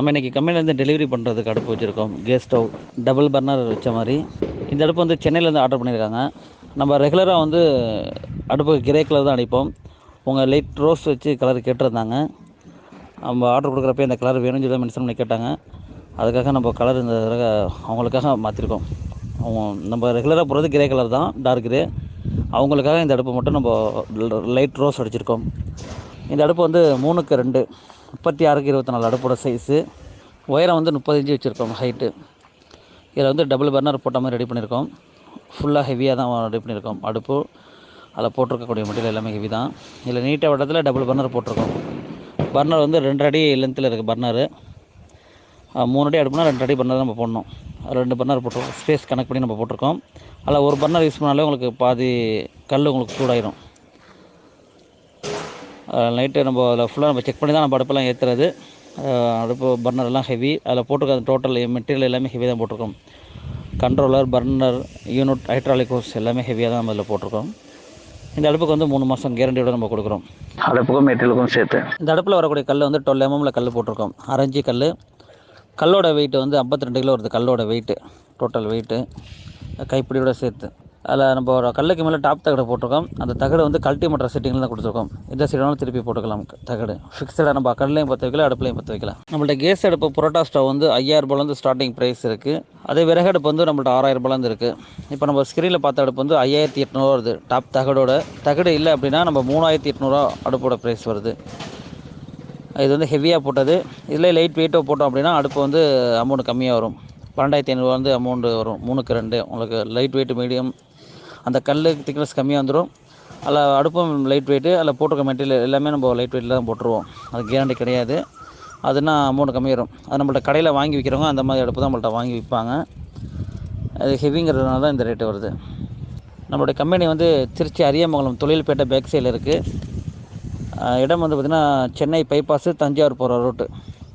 நம்ம இன்றைக்கி கம்பெனிலேருந்து டெலிவரி பண்ணுறதுக்கு அடுப்பு வச்சுருக்கோம். கேஸ் ஸ்டவ் டபுள் பர்னர் வச்ச மாதிரி. இந்த அடுப்பு வந்து சென்னையிலேருந்து ஆர்டர் பண்ணியிருக்காங்க நம்ம ரெகுலராக வந்து அடுப்பு கிரே கலர் தான் அடிப்போம். உங்கள் லைட் ரோஸ் வச்சு கலர் கேட்டிருந்தாங்க. நம்ம ஆர்டர் கொடுக்குறப்ப இந்த கலர் வேணும்னு சொல்லி மென்ஷன் பண்ணி கேட்டாங்க. அதுக்காக நம்ம கலர் இந்த அவங்களுக்காக மாற்றிருக்கோம் அவங்க நம்ம ரெகுலராக போகிறது கிரே கலர் தான் டார்க் கிரே அவங்களுக்காக இந்த அடுப்பு மட்டும் நம்ம லைட் ரோஸ் அடிச்சிருக்கோம். இந்த அடுப்பு வந்து மூணுக்கு ரெண்டு. முப்பத்தி ஆறுக்கு இருபத்தி நாலு அடுப்போட சைஸு உயரம் வந்து முப்பத்தஞ்சு வச்சுருக்கோம் ஹைட்டு இதில் வந்து டபுள் பர்னர் போட்ட மாதிரி ரெடி பண்ணியிருக்கோம். ஃபுல்லாக ஹெவியாக தான் ரெடி பண்ணியிருக்கோம் அடுப்பு. அதில் போட்டிருக்கக்கூடிய மெட்டீரியல் எல்லாமே ஹெவி தான். இதில் நீட்டாக வட்டத்தில் டபுள் பர்னர் போட்டிருக்கோம். பர்னர் வந்து ரெண்டு அடி லென்த்தில் இருக்குது பர்னரு மூணு அடி அடுப்புனா ரெண்டு அடி பர்னர் நம்ம போடணும். ரெண்டு பர்னர் போட்டிருக்கோம். ஸ்பேஸ் கனெக்ட் பண்ணி நம்ம போட்டிருக்கோம். அதில் ஒரு பர்னர் யூஸ் பண்ணாலே உங்களுக்கு பாதி கல் உங்களுக்கு சூடாயிரும். நைட்டு நம்ம அதில் ஃபுல்லாக நம்ம செக் பண்ணி தான் நம்ம அடுப்பெல்லாம் ஏற்றுறது அடுப்பு பர்னர் எல்லாம் ஹெவி அதில் போட்டிருக்க டோட்டல் மெட்டீரியல் எல்லாமே ஹெவி தான் போட்டிருக்கோம். Controller burner unit hydraulic hose எல்லாமே ஹெவியாக தான் நம்ம இதில் போட்டிருக்கோம். இந்த அடுப்புக்கு வந்து மூணு மாதம் கேரண்டியோட நம்ம கொடுக்குறோம். அடுப்புக்கும் மெட்டீரியலுக்கும் சேர்த்து. இந்த அடுப்பில் வரக்கூடிய கல் வந்து டுவெல் எம்எம்ல கல் போட்டிருக்கோம். அரைஞ்சி கல் கல்லோட வெயிட் வந்து 52 ரெண்டு கிலோ வருது கல்லோட வெயிட்டு டோட்டல் வெயிட்டு கைப்பிடியோட சேர்த்து. அதில் நம்ம ஒரு கல்லுக்கு மேலே டாப் தகடு போட்டிருக்கோம். அந்த தகடு வந்து கல்ட்டி மற்ற செட்டிங்கில் தான் கொடுத்துருக்கோம். எந்த சைடாலும் திருப்பி போட்டுக்கலாம் தகடு. ஃபிக்ஸடாக நம்ம கல்லையும் பற்ற வைக்கலாம் அடுப்புலையும் பற்ற வைக்கலாம் நம்மள்ட்ட கேஸ் அடுப்பு புரோட்டா ஸ்டவ் வந்து ஐயாயிரரூபாலேருந்து ஸ்டார்டிங் ப்ரைஸ் இருக்குது அதே விறகு அடுப்பு வந்து நம்மள்ட்ட ஆறாயிரரூபாலேருந்து இருக்குது இப்போ நம்ம ஸ்க்ரீனில் பார்த்த அடுப்பு வந்து ஐயாயிரத்தி எட்நூறுவா வருது. டாப் தகடோட தகடு இல்லை அப்படின்னா நம்ம மூணாயிரத்தி எட்நூறுவா அடுப்போட ப்ரைஸ் வருது. இது வந்து ஹெவியாக போட்டது. இதில் லைட் வெயிட்டாக போட்டோம் அப்படின்னா அடுப்பு வந்து அமௌண்ட் கம்மியாக வரும். பன்னெண்டாயிரத்தி ஐநூறுவா வந்து அமௌண்ட்டு வரும். மூணுக்கு ரெண்டு. உங்களுக்கு லைட் வெயிட் மீடியம் அந்த கல் திக்னஸ் கம்மியாக வந்துடும் அதில் அடுப்பும் லைட் வெயிட்டு அதில் போட்டிருக்க மெட்டீரியல் எல்லாமே நம்ம லைட் வெயிட்டில் தான் போட்டுருவோம். அது கேரண்டி கிடையாது. அதுனா அமௌண்ட் கம்மியாகிடும் அது நம்மள்ட்ட கடையில் வாங்கி விற்கிறவங்க அந்த மாதிரி அடுப்பு தான் நம்மள்ட்ட வாங்கி விற்பாங்க. அது ஹெவிங்கிறதுனால தான் இந்த ரேட்டு வருது. நம்மளுடைய கம்பெனி வந்து திருச்சி அரியமங்கலம் தொழில்பேட்டை பேக் சைடில் இருக்குது இடம் வந்து பார்த்திங்கன்னா சென்னை பைபாஸு தஞ்சாவூர் போகிற ரூட்டு